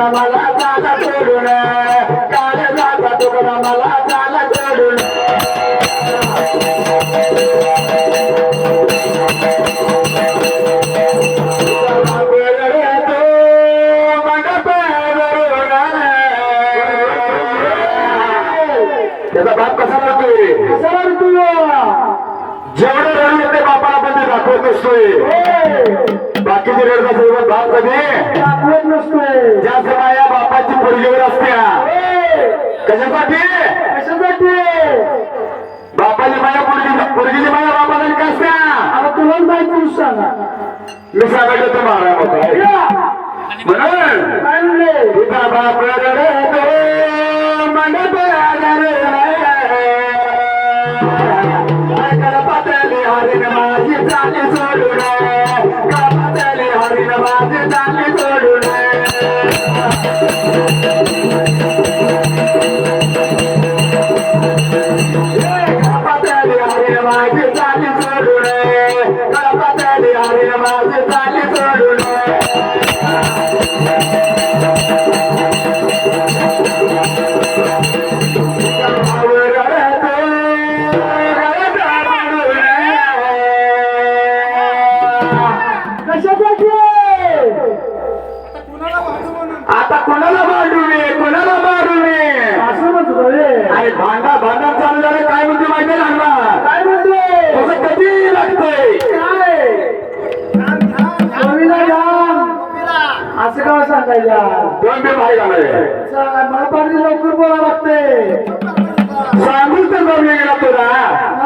तुकडा मला चाला सोडून काळे जाता तुकडा मला चाला सोडून त्याचा बाप कसा करतोय जेवढं रडू ते बापाला पण ते दाखवत नसतोय. बाकीचे रडत असेल बाप कधी? ज्या समाया बापाची पोरगीवर असत्या. कशासाठी? बापाची माया पोरगी पोरगीची माया बापाला काय असत्या मी सांगायचं तर मारा म्हणून हरिण माझी चाली सोडून कोणाला मांडू मी कोणाला मारू मी आणि भांडा भांडा चालू झालं. काय म्हणते माहिती लागला तसं कधी लागतंय? असं का सांगायचं दोन बी भाई मला पाहिजे लवकर बोला लागते सांगून तर जमले गेला तुला.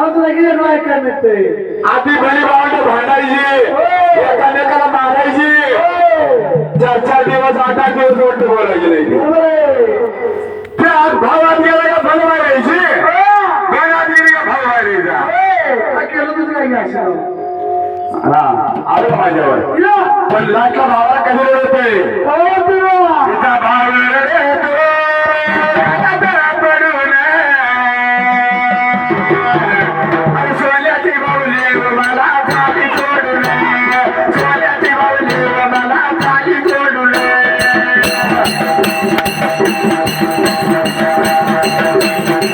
तुला किती ऐकायला मिळते आधी बळी भावंड भांडायची चार चार दिवस आठ आठ दिवस उलट बोलायची नाही. ते आज भावात गेला का फल मारायची? बघात गेली का हा आलं माझ्यावर. पण लाटला भावाला कधी रडतोय तिचा भाव रडतो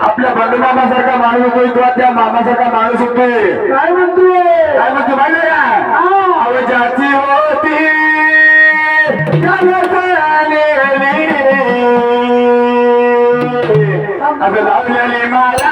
आपल्या बंडमामासारखा माणूस होतोय किंवा त्या मामासारखा माणूस होतोय काय म्हणतोय? काय म्हणतो माहिती का? अवजाची होती अगं लावलेली माया